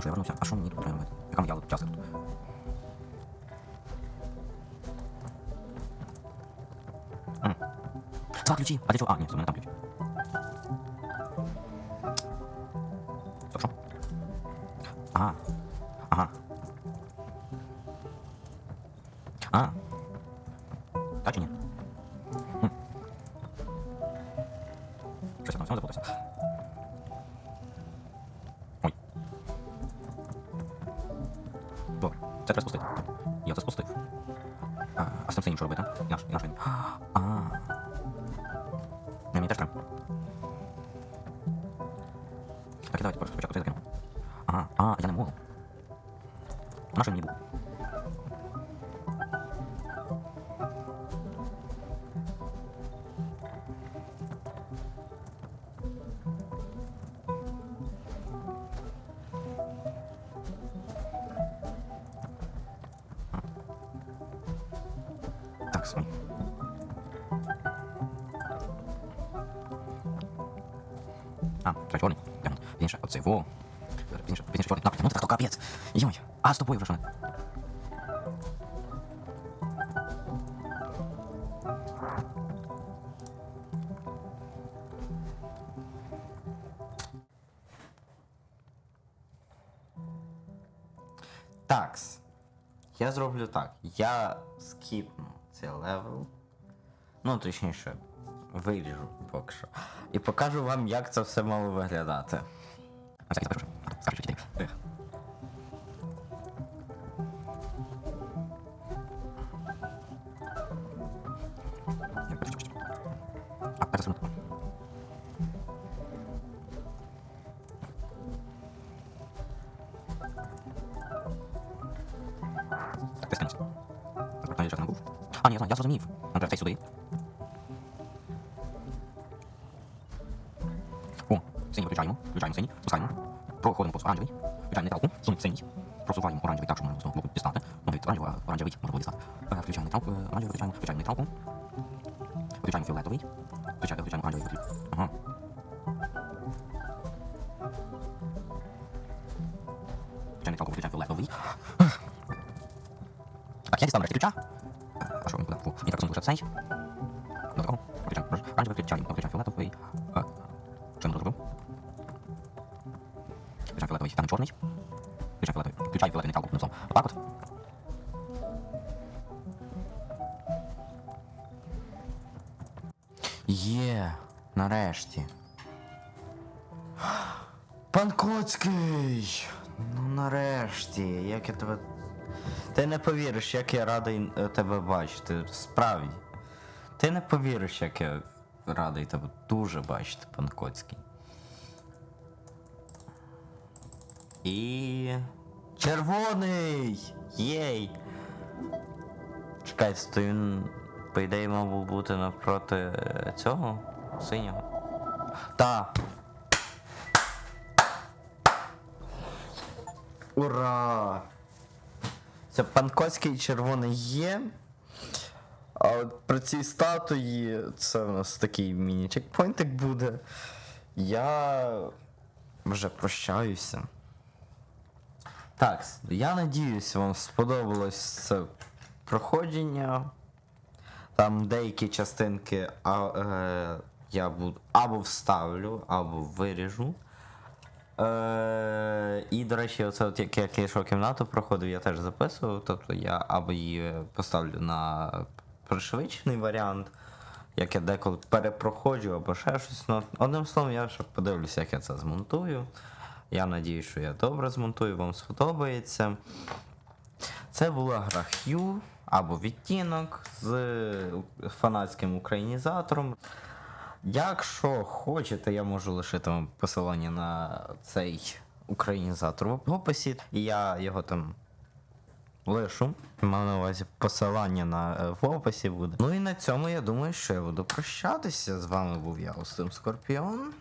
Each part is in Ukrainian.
що я вернувся. А що мені тут треба робити? Яка моя частка тут? Два ключі. А для чого? А, ні, все, мене там ключ. Стоп, що? Ага. А. Так чи ні? М. Я там всьому заплутався. Добре, це треба спустити. Я це спустив. А, а з цим все інше робити? І наш, і наш він. А. не, мені теж треба. Так, давайте спочатку закину. Ага, а, я не можу. Наше мені був? Так, свій. А, це чорний. Тягнуть. Інше, оце во. Інше, інше чорний. Напряму, так то капець. Йой. А з тобою вже що не? Такс. Я зроблю так. Я скіпну цей левел. Ну, точніше, виріжу поки що. І покажу вам, як це все мало виглядати. А, А, ні, я знаю, я зрозумів. Андре, цей сюди. О, синій виключаємо, включаємо синій, спускаємо, проходимо повз оранжевий, включаємо нейтралку, сунь синій, просуваємо оранжевий так, що можна знову дістати. Ну, від оранжевого, оранжевий можна було дістати. Включаємо нейтралку, оранжевий включаємо, включаємо нейтралку, включаємо фіолетовий, цей. До такого. Включаємо оранжевий, включаємо, включаємо фіолетовий. Е, що я зробив? Включаємо фіолетовий, там чорний. Включаємо фіолетовий, включаю фіолетовий нейтралку внизу. Отак от. Є, нарешті. Пан Коцький! Ну нарешті, як я тебе. Ти не повіриш, як я радий е, тебе бачити. Справді. Ти не повіриш, як я радий тебе дуже бачити, пан Коцький. І. Червоний! Єй! Чекайте, то він, по ідеї, мав би бути навпроти е, цього синього. Та. Ура! Це панкоцький червоний є. А от при цій статуї це у нас такий міні-чекпоінтик буде. Я вже прощаюся. Так, я надіюсь, вам сподобалось це проходження. Там деякі частинки а, е, я буду або вставлю, або виріжу. Е, і, до речі, оце от як, як я йшов кімнату проходив, я теж записував. Тобто я або її поставлю на пришвидшений варіант, як я деколи перепроходжу, або ще щось. Ну, одним словом, я ще подивлюся, як я це змонтую. Я надію, що я добре змонтую, вам сподобається. Це була гра Hue або відтінок з фанатським українізатором. Якщо хочете, я можу лишити вам посилання на цей українізатор в описі, і я його там лишу. Маю на увазі посилання на е, в описі буде. Ну і на цьому я думаю, що я буду прощатися. З вами був я, Устим Скорпіон.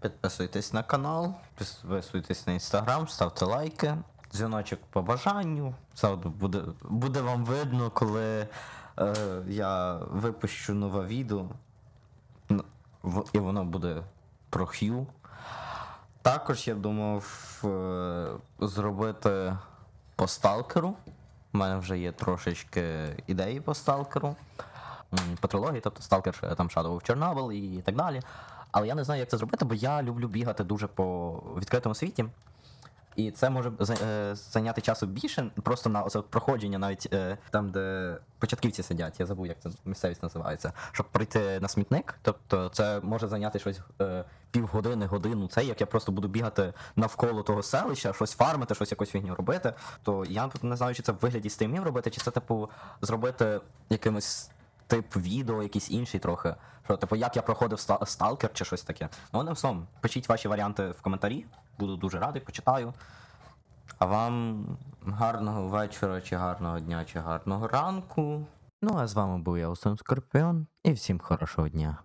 Підписуйтесь на канал, підписуйтесь на інстаграм, ставте лайки. Дзвіночок по бажанню. Завжди буде, буде вам видно, коли е, я випущу нове відео. І воно буде про хіл. Також я думав е, зробити по сталкеру. У мене вже є трошечки ідеї по сталкеру. По трилогії, тобто сталкер там Shadow of Chernobyl і так далі. Але я не знаю, як це зробити, бо я люблю бігати дуже по відкритому світі. І це може е, зайняти часу більше, просто на проходження, навіть е, там, де початківці сидять, я забув, як це місцевість називається. Щоб прийти на смітник, тобто це може зайняти щось е, півгодини, годину. Це як я просто буду бігати навколо того селища, щось фармити, щось якусь фігню робити. То я не знаю, чи це в вигляді стрімів робити, чи це типу зробити якимось тип відео, якийсь інший трохи. Що, типу, як я проходив сталкер чи щось таке. Ну, одним словом, пишіть ваші варіанти в коментарі. Буду дуже радий, почитаю. А вам гарного вечора, чи гарного дня, чи гарного ранку. Ну а з вами був я, Остан Скорпіон, і всім хорошого дня.